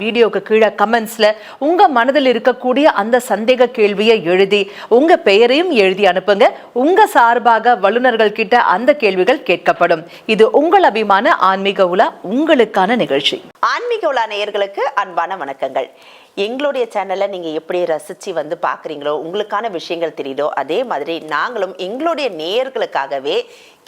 வீடியோக்கு கீழே கமெண்ட்ஸ்ல உங்க மனதில் இருக்கக்கூடிய அந்த சந்தேக கேள்வியை எழுதி உங்க பெயரையும் எழுதி அனுப்புங்க. உங்க சார்பாக வல்லுநர்கள் கிட்ட அந்த கேள்விகள் கேட்கப்படும். இது உங்கள் அபிமான ஆன்மீக உலா உங்களுக்கான நிகழ்ச்சி. ஆன்மீக உலா நேயர்களுக்கு அன்பான வணக்கங்கள். எங்களுடைய சேனலை நீங்கள் எப்படி ரசித்து வந்து பார்க்குறீங்களோ உங்களுக்கான விஷயங்கள் தெரியுதோ அதே மாதிரி நாங்களும் எங்களுடைய நேயர்களுக்காகவே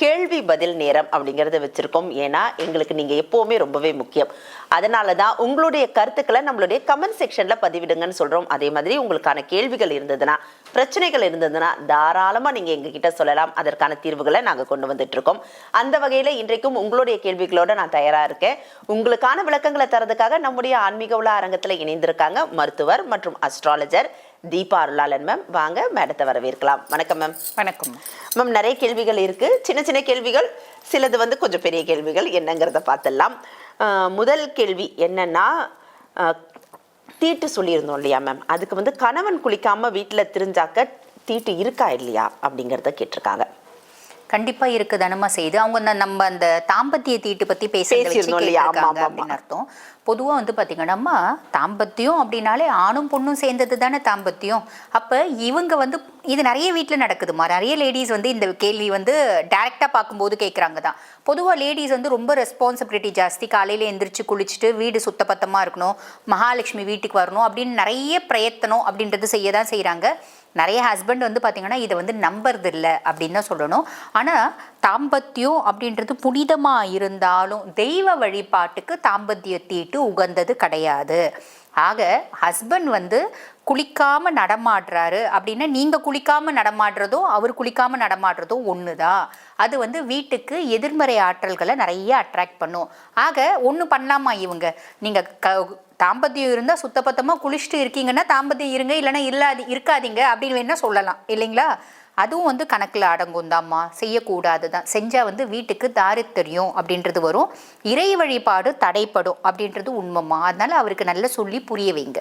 கேள்வி பதில் நேரம் அப்படிங்கிறத வச்சுருக்கோம். ஏன்னா எங்களுக்கு நீங்கள் எப்போவுமே ரொம்பவே முக்கியம். அதனால தான் உங்களுடைய கருத்துக்களை நம்மளுடைய கமெண்ட் செக்ஷனில் பதிவிடுங்கன்னு சொல்கிறோம் அதே மாதிரி உங்களுக்கான கேள்விகள் இருந்ததுன்னா பிரச்சனைகள் இருந்ததுன்னா தாராளமாக நீங்கள் எங்ககிட்ட சொல்லலாம். அதற்கான தீர்வுகளை நாங்கள் கொண்டு வந்துட்ருக்கோம் அந்த வகையில் இன்றைக்கும் உங்களுடைய கேள்விகளோடு நான் தயாராக இருக்கேன். உங்களுக்கான விளக்கங்களை தரதுக்காக நம்முடைய ஆன்மீக உலா அரங்கத்தில் இணைந்திருக்காங்க மருத்துவர் மற்றும் அஸ்ட்ராலஜர் தீபா அருளாளன் மேம் வாங்க மேடத்தை வரவேற்கலாம். வணக்கம் மேம் வணக்கம் மேம் நிறைய கேள்விகள் இருக்கு. சின்ன சின்ன கேள்விகள் சிலது வந்து கொஞ்சம் பெரிய கேள்விகள். என்னங்கிறத பார்த்துடலாம். முதல் கேள்வி என்னன்னா தீட்டு சொல்லியிருந்தோம் இல்லையா மேம் அதுக்கு வந்து கணவன் குளிக்காம வீட்டில் திரிஞ்சாக்க தீட்டு இருக்கா இல்லையா அப்படிங்கிறத கேட்டிருக்காங்க. கண்டிப்பா இருக்கு தனமா செய்து. அவங்க நம்ம அந்த தாம்பத்திய தீட்டு ஆமா, அப்படின்னு அர்த்தம். பொதுவா வந்து பாத்தீங்கன்னா தாம்பத்தியம் அப்படின்னாலே ஆணும் பொண்ணும் சேர்ந்தது தானே தாம்பத்தியம். அப்ப இவங்க வந்து இது நிறைய வீட்டில் நடக்குதுமா நிறைய லேடிஸ் வந்து இந்த கேள்வி வந்து டேரெக்டாக பார்க்கும்போது கேட்குறாங்க தான் பொதுவாக லேடிஸ் வந்து ரொம்ப ரெஸ்பான்சிபிலிட்டி ஜாஸ்தி. காலையில் எந்திரிச்சு குளிச்சுட்டு வீடு சுத்தபத்தமாக இருக்கணும். மகாலட்சுமி வீட்டுக்கு வரணும் அப்படின்னு நிறைய பிரயத்தனம் அப்படின்றது செய்ய தான் செய்கிறாங்க நிறைய ஹஸ்பண்ட் வந்து பார்த்திங்கன்னா இதை வந்து நம்புறது இல்லை அப்படின்னு தான் சொல்லணும். ஆனால் தாம்பத்தியம் அப்படின்றது புனிதமாக இருந்தாலும் தெய்வ வழிபாட்டுக்கு தாம்பத்திய தீட்டு உகந்தது கிடையாது. ஆக ஹஸ்பண்ட் வந்து குளிக்காமல் நடமாடுறாரு அப்படின்னா நீங்கள் குளிக்காமல் நடமாடுறதோ அவர் குளிக்காம நடமாடுறதோ தான் அது வந்து வீட்டுக்கு எதிர்மறை ஆற்றல்களை நிறைய அட்ராக்ட் பண்ணும். ஆக ஒன்று பண்ணலாமா இவங்க? நீங்கள் க தாம்பத்தியம் இருந்தால் சுத்தபத்தமாக குளிச்சுட்டு இருக்கீங்கன்னா தாம்பத்தியம் இருங்க இல்லைன்னா இல்லாது இருக்காதீங்க அப்படின்னு வேணால் சொல்லலாம் இல்லைங்களா? அதுவும் வந்து கணக்கில் அடங்கும் தாம்மா செய்யக்கூடாது தான் செஞ்சால் வந்து வீட்டுக்கு தாரித்தரியம் அப்படின்றது வரும். இறை வழிபாடு தடைப்படும் அப்படின்றது உண்மைமா அதனால் அவருக்கு நல்லா சொல்லி புரிய வைங்க.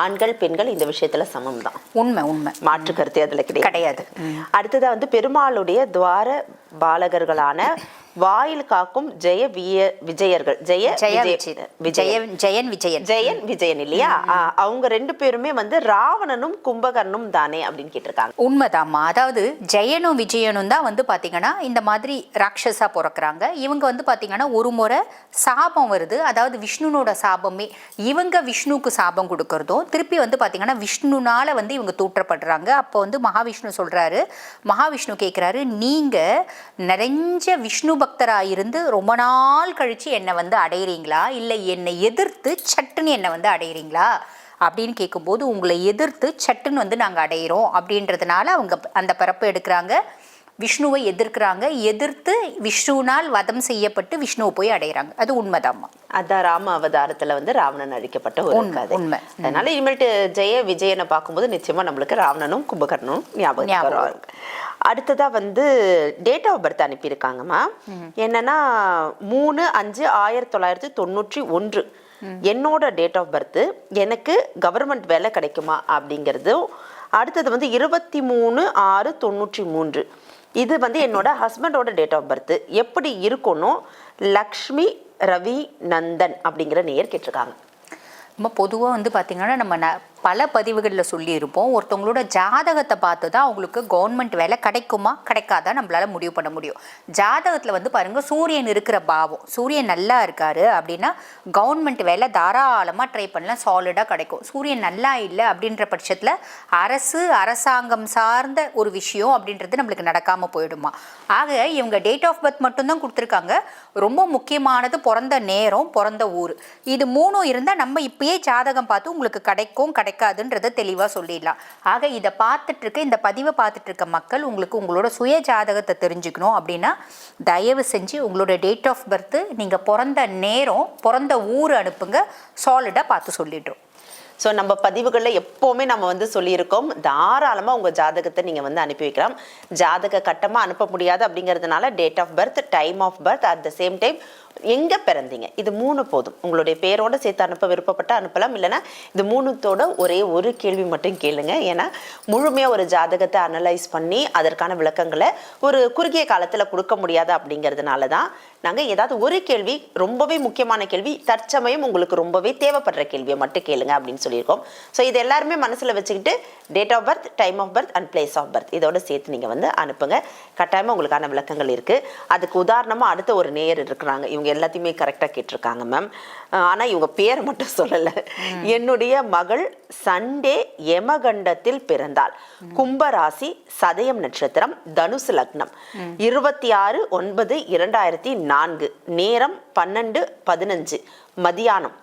ஆண்கள் பெண்கள் இந்த விஷயத்துல சமம் தான் உண்மை உண்மை. மாற்று கருத்து அதுல கிடையாது. கிடையாது. அடுத்ததா வந்து பெருமாளுடைய துவார பாலகர்களான வாயில் காக்கும் ஜெய விய விஜயர்கள். ஜெய ஜெய விஜய- விஜய் ஜெயன் ஜெயன் விஜயன். ஜெயன் விஜயன் இல்லையா? அவங்க ரெண்டு பேருமே வந்து ராவணனும் கும்பகர்ணும் தானே அப்படின்னு கேட்டிருக்காங்க. உண்மைதாம்மா. அதாவது ஜெயனும் விஜயனும் தான் வந்து பார்த்தீங்கன்னா இந்த மாதிரி ராட்சஸா பிறக்கறாங்க. இவங்க வந்து பார்த்தீங்கன்னா ஒரு முறை சாபம் வருது. அதாவது விஷ்ணுனோட சாபமே. இவங்க விஷ்ணுவுக்கு சாபம் கொடுக்கறதும் திருப்பி வந்து பார்த்தீங்கன்னா விஷ்ணுனால வந்து இவங்க தூற்றப்படுறாங்க. அப்போ வந்து மகாவிஷ்ணு சொல்றாரு. மகாவிஷ்ணு கேட்குறாரு நீங்க நிறைஞ்ச விஷ்ணு பக்தரா இருந்து ரொம்ப நாள் கழிச்சு என்னை வந்து அடையிறீங்களா? இல்லை என்னை எதிர்த்து சட்டுன்னு என்னை வந்து அடையிறீங்களா? அப்படின்னு கேட்கும்போது உங்களை எதிர்த்து சட்டுன்னு வந்து நாங்கள் அடையிறோம் அப்படின்றதுனால அவங்க அந்த பிறப்பு எடுக்கிறாங்க. விஷ்ணுவை எதிர்க்கிறாங்க. எதிர்த்து விஷ்ணுனால் வதம் செய்யப்பட்டு விஷ்ணுவை போய் அடையிறாங்க. அது உண்மைதாம்மா. அதான் ராம அவதாரத்துல வந்து ராவணன் அழிக்கப்பட்ட ஒரு உண்மை, கதை. உண்மை. அதனால இனிமேல்ட்டு ஜெய விஜயனை பார்க்கும்போது நிச்சயமா நம்மளுக்கு ராவணனும் கும்பகர்ணனும் ஞாபகம் ஞாபகம் வருவாங்க அடுத்ததா வந்து டேட் ஆஃப் பர்த் அனுப்பியிருக்காங்கம்மா என்னன்னா மூணு அஞ்சு ஆயிரத்தி தொள்ளாயிரத்தி தொண்ணூற்றி ஒன்று. என்னோட டேட் ஆஃப் பர்த் எனக்கு கவர்மெண்ட் வேலை கிடைக்குமா அப்படிங்கிறதும் அடுத்தது வந்து இருபத்தி மூணு ஆறு தொண்ணூற்றி மூன்று. இது வந்து என்னோட ஹஸ்பண்டோட டேட் ஆஃப் பர்த் எப்படி இருக்கணும்? லக்ஷ்மி ரவி நந்தன் அப்படிங்கிற நேயர் கேட்டிருக்காங்க. நம்ம பொதுவாக வந்து பார்த்திங்கன்னா நம்ம ந பல பதிவுகளில் சொல்லியிருப்போம். ஒருத்தவங்களோட ஜாதகத்தை பார்த்து தான் அவங்களுக்கு கவர்மெண்ட் வேலை கிடைக்குமா கிடைக்காதா நம்மளால முடிவு பண்ண முடியும். ஜாதகத்தில் வந்து பாருங்கள் சூரியன் இருக்கிற பாவம். சூரியன் நல்லா இருக்காரு அப்படின்னா கவர்மெண்ட் வேலை தாராளமாக ட்ரை பண்ணலாம் சாலிடாக கிடைக்கும். சூரியன் நல்லா இல்லை அப்படின்ற பட்சத்தில் அரசு அரசாங்கம் சார்ந்த ஒரு விஷயம் அப்படின்றது நம்மளுக்கு நடக்காமல் போயிடுமா. ஆக இவங்க டேட் ஆஃப் பர்த் மட்டும்தான் கொடுத்துருக்காங்க. ரொம்ப முக்கியமானது பிறந்த நேரம் பிறந்த ஊர். இது மூணும் இருந்தால் நம்ம இப்பயே ஜாதகம் பார்த்து உங்களுக்கு கிடைக்கும் கிடைக்கும். கிடைக்காதுன்றத தெளிவாக சொல்லிடலாம். ஆக இதை பார்த்துட்டு இருக்க இந்த பதிவை பார்த்துட்டு இருக்க மக்கள் உங்களுக்கு உங்களோட சுய ஜாதகத்தை தெரிஞ்சுக்கணும் அப்படின்னா தயவு செஞ்சு உங்களோட டேட் ஆஃப் பர்த் நீங்கள் பிறந்த நேரம் பிறந்த ஊர் அனுப்புங்க. சாலிடாக பார்த்து சொல்லிடுறோம். ஸோ நம்ம பதிவுகளில் எப்போவுமே நம்ம வந்து சொல்லியிருக்கோம். தாராளமாக உங்கள் ஜாதகத்தை நீங்கள் வந்து அனுப்பி வைக்கலாம். ஜாதக கட்டமாக அனுப்ப முடியாது அப்படிங்கிறதுனால date of birth time of birth at the same time எங்கே பிறந்தீங்க? இது மூணு போதும். உங்களுடைய பேரோட சேர்த்து அனுப்ப விருப்பப்பட்ட அனுப்பலாம். இல்லைன்னா இது மூணுத்தோட ஒரே ஒரு கேள்வி மட்டும் கேளுங்க. ஏன்னா முழுமையாக ஒரு ஜாதகத்தை அனலைஸ் பண்ணி அதற்கான விளக்கங்களை ஒரு குறுகிய காலத்தில் கொடுக்க முடியாது அப்படிங்கிறதுனால தான் நாங்கள் ஏதாவது ஒரு கேள்வி ரொம்பவே முக்கியமான கேள்வி தற்சமயம் உங்களுக்கு ரொம்பவே தேவைப்படுற கேள்வியை மட்டும் கேளுங்க அப்படின்னு சொல்லியிருக்கோம். ஸோ இது எல்லாருமே மனசில் வச்சுக்கிட்டு date of birth time of birth and place of birth இதோட சேர்த்து நீங்கள் வந்து அனுப்புங்க. கட்டாயமாக உங்களுக்கான விளக்கங்கள் இருக்குது அதுக்கு உதாரணமாக அடுத்த ஒரு நேயர் இருக்கிறாங்க. இவங்க எல்லாத்தையுமே கரெக்டாக கேட்டிருக்காங்க மேம் ஆனால் இவங்க பேரை மட்டும் சொல்லலை. என்னுடைய மகள் சண்டே யமகண்டத்தில் பிறந்தாள். கும்பராசி சதயம் நட்சத்திரம் தனுசு லக்னம். இருபத்தி ஆறு ஒன்பது இரண்டாயிரத்தி நான்கு. நேரம் பன்னெண்டு பதினஞ்சு. மதியானம்.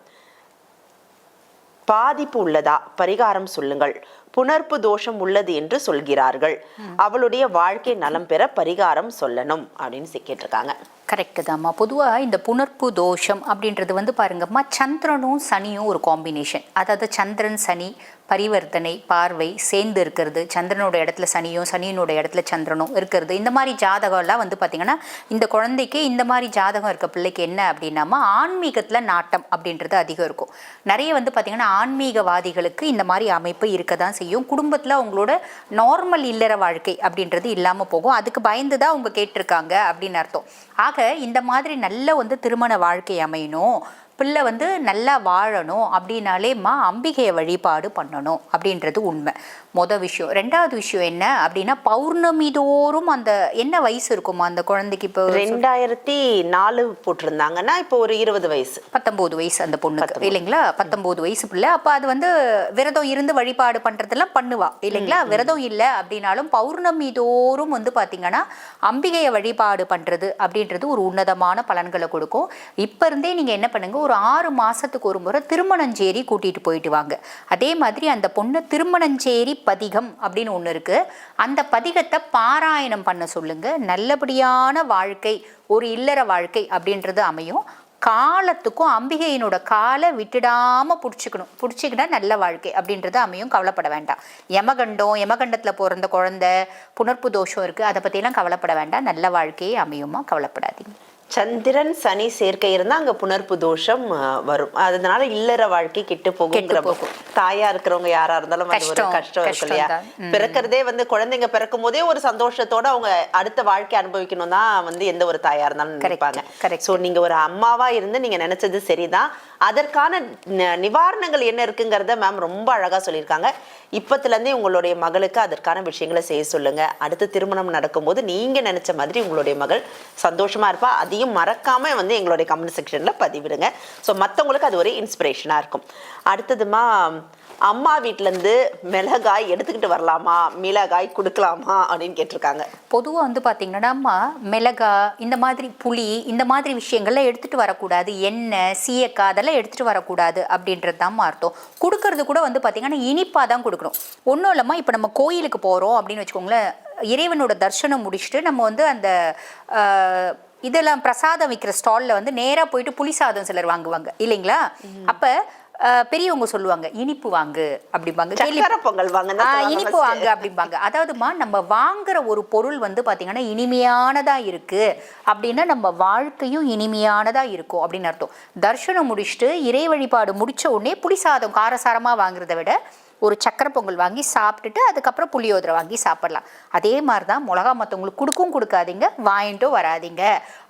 பாதிப்பு உள்ளதா? பரிகாரம் சொல்லுங்கள். புணர்ப்பு தோஷம் உள்ளது என்று சொல்கிறார்கள். அவளுடைய வாழ்க்கை நலம் பெற பரிகாரம் சொல்லணும் அப்படின்னு கேட்டிருக்காங்க. கரெக்டு தாம்மா பொதுவாக இந்த புணர்ப்பு தோஷம் அப்படின்றது வந்து பாருங்கம்மா சந்திரனும் சனியும் ஒரு காம்பினேஷன் அதாவது சந்திரன் சனி பரிவர்த்தனை பார்வை சேர்ந்து இருக்கிறது சந்திரனோட இடத்துல சனியும் சனியினோட இடத்துல சந்திரனும் இருக்கிறது. இந்த மாதிரி ஜாதகம்லாம் வந்து பார்த்திங்கன்னா இந்த குழந்தைக்கு இந்த மாதிரி ஜாதகம் இருக்க பிள்ளைக்கு என்ன அப்படின்னாமா ஆன்மீகத்தில் நாட்டம் அப்படின்றது அதிகம் இருக்கும். நிறைய வந்து பார்த்திங்கன்னா ஆன்மீகவாதிகளுக்கு இந்த மாதிரி அமைப்பு இருக்க தான் செய்யும். குடும்பத்தில் அவங்களோட நார்மல் இல்லற வாழ்க்கை அப்படின்றது இல்லாமல் போகும். அதுக்கு பயந்து தான் அவங்க கேட்டிருக்காங்க அப்படின்னு அர்த்தம். ஆக இந்த மாதிரி நல்ல வந்து திருமண வாழ்க்கை அமையணும். பிள்ளை வந்து நல்லா வாழணும் அப்படின்னாலேம்மா அம்பிகையை வழிபாடு பண்ணணும் அப்படின்றது உண்மை. மொத விஷயம். ரெண்டாவது விஷயம் என்ன அப்படின்னா பௌர்ணமி தோறும் அந்த என்ன வயசு இருக்குமா அந்த குழந்தைக்கு இப்போ ரெண்டாயிரத்தி நாலு போட்டிருந்தாங்கன்னா இப்போ ஒரு இருபது வயசு. பத்தொம்போது வயசு அந்த பொண்ணுக்கு இல்லைங்களா? பத்தொம்போது வயசு பிள்ளை. அப்போ அது வந்து விரதம் இருந்து வழிபாடு பண்ணுறதெல்லாம் பண்ணுவா இல்லைங்களா? விரதம் இல்லை அப்படின்னாலும் பௌர்ணமி தோறும் வந்து பார்த்தீங்கன்னா அம்பிகையை வழிபாடு பண்ணுறது அப்படின்றது ஒரு உன்னதமான பலன்களை கொடுக்கும். இப்போ இருந்தே நீங்கள் என்ன பண்ணுங்க ஒரு ஆறு மாதத்துக்கு ஒரு முறை திருமணஞ்சேரி கூட்டிகிட்டு போயிட்டு வாங்க. அதே மாதிரி அந்த பொண்ணு திருமணஞ்சேரி பதிகம் அப்படின்னு ஒன்று இருக்குது அந்த பதிகத்தை பாராயணம் பண்ண சொல்லுங்க. நல்லபடியான வாழ்க்கை ஒரு இல்லற வாழ்க்கை அப்படின்றது அமையும். காலத்துக்கும் அம்பிகையினோட காலை விட்டுடாம பிடிச்சிக்கணும். பிடிச்சிக்கிட்டா நல்ல வாழ்க்கை அப்படின்றது அமையும். கவலைப்பட வேண்டாம். யமகண்டம் யமகண்டத்தில் பிறந்த குழந்தை புணர்ப்பு தோஷம் இருக்குது அதை பற்றிலாம் கவலைப்பட வேண்டாம். நல்ல வாழ்க்கையே அமையுமா? கவலைப்படாதீங்க. சந்திரன் சனி சேர்க்கை இருந்தா அங்க புணர்ப்பு தோஷம் வரும். அதனால இல்லற வாழ்க்கை கெட்டு போகும். தாயா இருக்கிறவங்க யாரா இருந்தாலும் அது ஒரு கஷ்டம், இருக்கு இல்லையா. பிறக்கிறதே வந்து குழந்தைங்க பிறக்கும் போதே ஒரு சந்தோஷத்தோட அவங்க அடுத்த வாழ்க்கை அனுபவிக்கணும் தான் வந்து எந்த ஒரு தாயா இருந்தாலும் நினைப்பாங்க. சோ நீங்க ஒரு அம்மாவா இருந்து நீங்க நினைச்சது சரிதான். அதற்கான நிவாரணங்கள் என்ன இருக்குங்கிறத மேம் ரொம்ப அழகா சொல்லியிருக்காங்க. இப்பத்துலேருந்தே உங்களுடைய மகளுக்கு அதற்கான விஷயங்களை செய்ய சொல்லுங்க. அடுத்து திருமணம் நடக்கும்போது நீங்க நினைச்ச மாதிரி உங்களுடைய மகள் சந்தோஷமா இருப்பா. அதையும் மறக்காம வந்து எங்களுடைய கமெண்ட் செக்ஷன்ல பதிவிடுங்க. ஸோ மற்றவங்களுக்கு அது ஒரு இன்ஸ்பிரேஷனாக இருக்கும். அடுத்ததுமா அம்மா வீட்ல இருந்து மிளகாய் எடுத்துக்கிட்டு வரலாமா? மிளகாய் கொடுக்கலாமா? அப்படின்னு கேட்டிருக்காங்க. பொதுவாக வந்து பார்த்தீங்கன்னா மிளகா இந்த மாதிரி புளி இந்த மாதிரி விஷயங்கள்லாம் எடுத்துகிட்டு வரக்கூடாது. எண்ணெய் சீயக்காய் அதெல்லாம் எடுத்துகிட்டு வரக்கூடாது அப்படின்றது தான் அர்த்தம். கொடுக்கறது கூட வந்து பார்த்திங்கன்னா இனிப்பாக தான் கொடுக்கணும். ஒன்றும் இல்லாமல் இப்போ நம்ம கோயிலுக்கு போகிறோம் அப்படின்னு வச்சுக்கோங்களேன் இறைவனோட தரிசனம் முடிச்சுட்டு நம்ம வந்து அந்த இதெல்லாம் பிரசாதம் விற்கிற ஸ்டாலில் வந்து நேராக போயிட்டு புளி சாதம் சிலர் வாங்குவாங்க. இல்லைங்களா? அப்போ பெரியவங்க சொல்லுவாங்க இனிப்பு வாங்கு அப்படிம்பாங்க. பொங்கல் வாங்க இனிப்பு வாங்க அப்படிம்பாங்க. அதாவதுமா நம்ம வாங்குற ஒரு பொருள் வந்து பாத்தீங்கன்னா இனிமையானதா இருக்கு அப்படின்னா நம்ம வாழ்க்கையும் இனிமையானதா இருக்கும் அப்படின்னு அர்த்தம். தர்ஷனம் முடிச்சுட்டு இறை வழிபாடு முடிச்ச உடனே புளிசாதம் காரசாரமா வாங்குறத விட ஒரு சக்கரை பொங்கல் வாங்கி சாப்பிட்டுட்டு அதுக்கப்புறம் புளியோதரை வாங்கி சாப்பிட்லாம். அதே மாதிரி தான் மிளகா மற்றவங்களுக்கு கொடுக்கும் கொடுக்காதீங்க வாங்கிட்டும் வராதீங்க.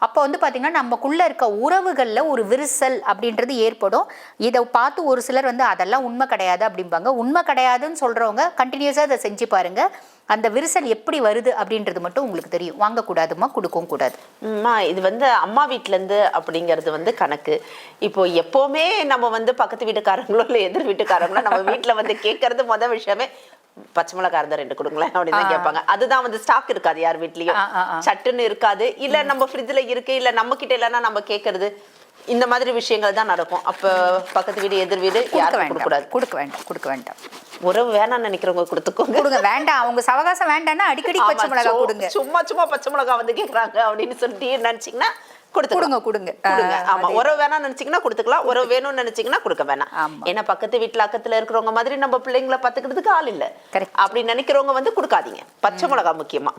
அப்போ வந்து பார்த்திங்கன்னா நமக்குள்ளே இருக்க உறவுகளில் ஒரு விரிசல் அப்படின்றது ஏற்படும். இதை பார்த்து ஒரு சிலர் வந்து அதெல்லாம் உண்மை கிடையாது அப்படிம்பாங்க. உண்மை கிடையாதுன்னு சொல்கிறவங்க கண்டினியூஸாக அதை செஞ்சு பாருங்கள் அந்த விரிசல் எப்படி வருது அப்படின்றது மட்டும் உங்களுக்கு தெரியும். வாங்கக்கூடாதுமா கொடுக்கவும் கூடாது. அம்மா இது வந்து அம்மா வீட்ல இருந்து அப்படிங்கிறது வந்து கணக்கு. இப்போ எப்பவுமே நம்ம வந்து பக்கத்து வீட்டுக்காரங்களோ இல்ல எதிர் வீட்டுக்காரங்களோ நம்ம வீட்ல வந்து கேட்கறது முத விஷயமே பச்சை மிளகா இருந்தா ரெண்டு கொடுங்களேன் அப்படின்னு தான் கேட்பாங்க. அதுதான் வந்து ஸ்டாக் இருக்காது யார் வீட்லயும். சட்டுன்னு இருக்காது. இல்ல நம்ம ஃப்ரிட்ஜ்ல இருக்கு இல்ல நம்ம கிட்ட இல்லைன்னா நம்ம கேட்கறது. இந்த மாதிரி விஷயங்கள் தான் நடக்கும். அப்ப பக்கத்து வீடு எதிர் வீடு யாருக்கும் வேண்டாம். கொடுக்கூடாது கொடுக்க வேண்டாம். கொடுக்க வேண்டாம். உறவு வேணாம்னு நினைக்கிறவங்க கொடுத்துக்கோங்க. கொடுங்க. வேண்டாம். அவங்க சவகாசம் வேண்டாம்னா அடிக்கடி பச்சை மிளகா கொடுங்க. சும்மா சும்மா பச்சை மிளகா வந்து கேக்குறாங்க அப்படின்னு சொல்லிட்டு நினைச்சீங்கன்னா கொடுத்துக்கலாம். கொடுங்க, கொடுங்க. கொடுங்க. ஆ, ஆமா உறவு வேணாம்னு நினைச்சீங்கன்னா கொடுத்துக்கலாம். உறவு வேணும்னு நினைச்சீங்கன்னா கொடுக்க வேணாம். ஏன்னா பக்கத்து வீட்டுல அக்கத்துல இருக்கிறவங்க மாதிரி நம்ம பிள்ளைங்களை பாத்துக்கிறதுக்கு ஆள் இல்ல. அப்படி நினைக்கிறவங்க வந்து கொடுக்காதீங்க. பச்சை மிளகா முக்கியமா.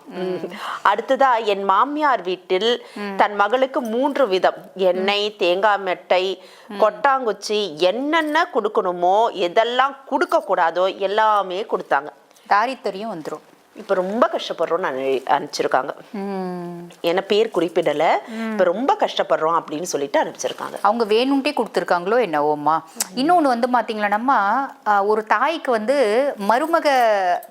அடுத்ததா என் மாமியார் வீட்டில் தன் மகளுக்கு மூன்று விதம். எண்ணெய் தேங்காய் மெட்டை கொட்டாங்குச்சி என்னென்ன கொடுக்கணுமோ எதெல்லாம் கொடுக்க கூடாதோ எல்லாமே கொடுத்தாங்க. தாரித்தரியும் வந்துரும். இப்ப ரொம்ப கஷ்டப்படுறோம்னு அனு- அனுப்பிச்சிருக்காங்க. ஏன்னா பேர் குறிப்பிடல. இப்ப ரொம்ப கஷ்டப்படுறோம் அப்படின்னு சொல்லிட்டு அனுப்பிச்சிருக்காங்க. அவங்க வேணும்ட்டே கொடுத்துருக்காங்களோ என்னவோம்மா? இன்னொன்று வந்து பார்த்தீங்களா ஒரு தாய்க்கு வந்து மருமக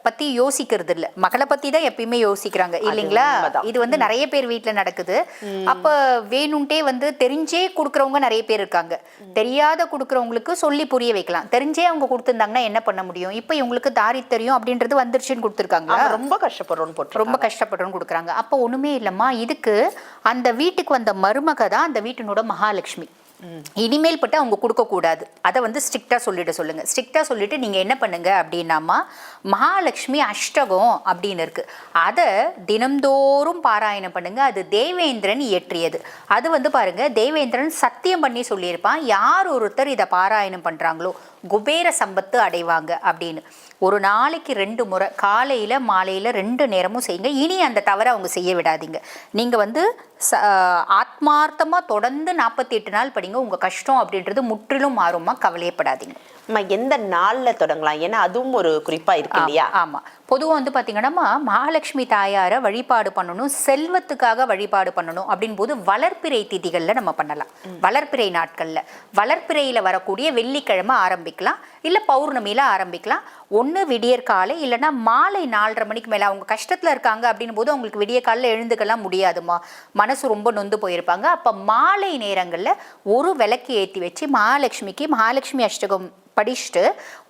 பற்றி யோசிக்கிறது இல்லை மகளை பற்றி தான் எப்பயுமே யோசிக்கிறாங்க இல்லைங்களா. இது வந்து நிறைய பேர் வீட்டில் நடக்குது. அப்போ வேணும்ட்டே வந்து தெரிஞ்சே கொடுக்குறவங்க நிறைய பேர் இருக்காங்க. தெரியாத கொடுக்குறவங்களுக்கு சொல்லி புரிய வைக்கலாம். தெரிஞ்சே அவங்க கொடுத்துருந்தாங்கன்னா என்ன பண்ண முடியும்? இப்போ இவங்களுக்கு தாரி தெரியும் அப்படின்றது வந்துருச்சுன்னு கொடுத்துருக்காங்களா? ஆமா, ரொம்ப கஷ்டப்படுறோம்னு போட்டு ரொம்ப கஷ்டப்படுறோம்னு கொடுக்குறாங்க. அப்போ ஒண்ணுமே இல்லைம்மா இதுக்கு அந்த வீட்டுக்கு வந்த மருமக தான் அந்த வீட்டினோட மகாலட்சுமி. இனிமேல் பட்டு அவங்க கொடுக்கக்கூடாது அதை வந்து ஸ்ட்ரிக்டாக சொல்லிட சொல்லுங்க. ஸ்ட்ரிக்டாக சொல்லிட்டு நீங்கள் என்ன பண்ணுங்க அப்படின்னாமா மகாலட்சுமி அஷ்டகம் அப்படின்னு இருக்கு. அதை தினம்தோறும் பாராயணம் பண்ணுங்க. அது தேவேந்திரன் இயற்றியது. அது வந்து பாருங்க தேவேந்திரன் சத்தியம் பண்ணி சொல்லியிருப்பான். யார் ஒருத்தர் இதை பாராயணம் பண்ணுறாங்களோ குபேர சம்பத்து அடைவாங்க அப்படின்னு. ஒரு நாளைக்கு ரெண்டு முறை காலையில் மாலையில் ரெண்டு நேரமும் செய்யுங்க. இனி அந்த தவறை அவங்க செய்ய விடாதீங்க. நீங்கள் வந்து ச ஆத்மார்த்தமாக தொடர்ந்து நாற்பத்தி எட்டு நாள் படிங்க. உங்கள் கஷ்டம் அப்படின்றது முற்றிலும் மாறுமா கவலையப்படாதீங்க அம்மா, எந்த நாள்ல தொடங்கலாம்? ஏன்னா அதுவும் ஒரு குறிப்பா இருக்கு இல்லையா? ஆமாம் பொதுவாக வந்து பார்த்தீங்கன்னா மகாலட்சுமி தாயாரை வழிபாடு பண்ணணும். செல்வத்துக்காக வழிபாடு பண்ணணும். அப்படின் போது வளர்ப்பிறை திதிகளில் நம்ம பண்ணலாம். வளர்ப்பிறை நாட்களில். வளர்ப்பிறையில் வரக்கூடிய வெள்ளிக்கிழமை ஆரம்பிக்கலாம். இல்லை பௌர்ணமியில் ஆரம்பிக்கலாம். ஒன்று விடியற் காலை இல்லைன்னா மாலை நாலரை மணிக்கு மேலே. அவங்க கஷ்டத்தில் இருக்காங்க அப்படின் போது அவங்களுக்கு விடிய காலையில் எழுந்துக்கலாம் முடியாதுமா. மனசு ரொம்ப நொந்து போயிருப்பாங்க. அப்போ மாலை நேரங்களில் ஒரு விளக்கு ஏற்றி வச்சு மகாலட்சுமிக்கு மகாலட்சுமி அஷ்டகம் படிச்சுட்டு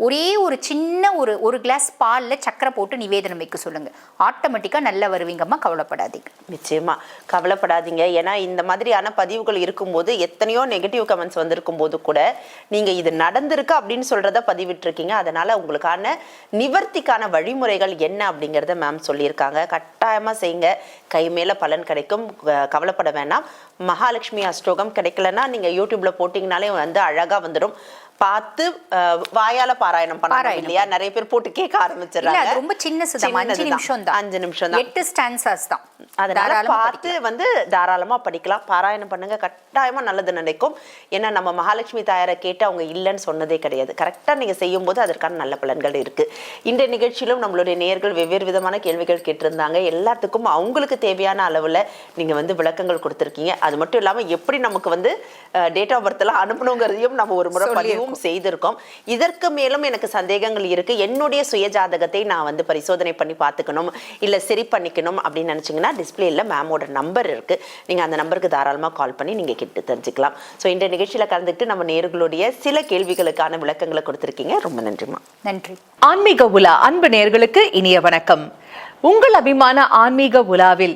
ஒரே ஒரு சின்ன ஒரு ஒரு கிளாஸ் பாலில் சக்கரை போட்டு நிவேதனம் வைக்க சொல்லுங்கள் ஆட்டோமேட்டிக்காக நல்லா வருவீங்கம்மா கவலைப்படாதீங்க. நிச்சயமாக கவலைப்படாதீங்க. ஏன்னா இந்த மாதிரியான பதிவுகள் இருக்கும்போது எத்தனையோ நெகட்டிவ் கமெண்ட்ஸ் வந்திருக்கும் போது கூட நீங்கள் இது நடந்திருக்கு அப்படின்னு சொல்கிறத பதிவிட்டுருக்கீங்க. அதனால் உங்களுக்கான நிவர்த்திக்கான வழிமுறைகள் என்ன அப்படிங்கிறத மேம் சொல்லியிருக்காங்க. கட்டாயமாக செய்யுங்க. கை மேலே பலன் கிடைக்கும். கவலைப்பட வேண்டாம் மகாலட்சுமி அஷ்டோகம் கிடைக்கலன்னா நீங்கள் யூடியூப்பில் போட்டிங்கனாலே வந்து அழகாக வந்துடும் பார்த்து வாயால பாராயணம் பண்ணலாம் பாராயணம் இல்லையா? நிறைய பேர் போட்டு கேட்க ஆரம்பிச்சிடறாங்க. ரொம்ப சின்னசுதான் அஞ்சு சின்னதுதான். நிமிஷம் தான் அஞ்சு நிமிஷம் தான் எட்டு ஸ்டான்சர்ஸ் தான். அதனால பார்த்து வந்து தாராளமா படிக்கலாம். பாராயணம் பண்ணுங்க. கட்டாயமா நல்லது நினைக்கும். ஏன்னா நம்ம மகாலட்சுமி தாயாரை கேட்டு அவங்க இல்லைன்னு சொன்னதே கிடையாது. கரெக்டா நீங்க செய்யும் போது அதற்கான நல்ல பலன்கள் இருக்கு. இந்த நிகழ்ச்சியிலும் நம்மளுடைய நேயர்கள் வெவ்வேறு விதமான கேள்விகள் கேட்டிருந்தாங்க. எல்லாத்துக்கும் அவங்களுக்கு தேவையான அளவுல நீங்க வந்து விளக்கங்கள் கொடுத்துருக்கீங்க. அது மட்டும் இல்லாம எப்படி நமக்கு வந்து டேட் ஆஃப் பர்த் எல்லாம் அனுப்பணுங்கிறதையும் நம்ம ஒரு முறை பதிவும் செய்திருக்கோம். இதற்கு மேலும் எனக்கு சந்தேகங்கள் இருக்கு. என்னுடைய சுய ஜாதகத்தை நான் வந்து பரிசோதனை பண்ணி பார்த்துக்கணும் இல்லை சரி பண்ணிக்கணும் அப்படின்னு நினச்சிங்கன்னா டிஸ்பிளேல மேமோட நம்பர் இருக்கு. நீங்கள் அந்த நம்பருக்கு தாராளமாக கால் பண்ணி நீங்கள் கிட்ட தெரிஞ்சுக்கலாம். ஸோ இந்த நிகழ்ச்சியில் கலந்துக்கிட்டு நம்ம நேர்களுடைய சில கேள்விகளுக்கான விளக்கங்களை கொடுத்துருக்கீங்க. ரொம்ப நன்றிமா நன்றி. ஆன்மீக உலா அன்பு நேர்களுக்கு இனிய வணக்கம். உங்கள் அபிமான ஆன்மீக உலாவில்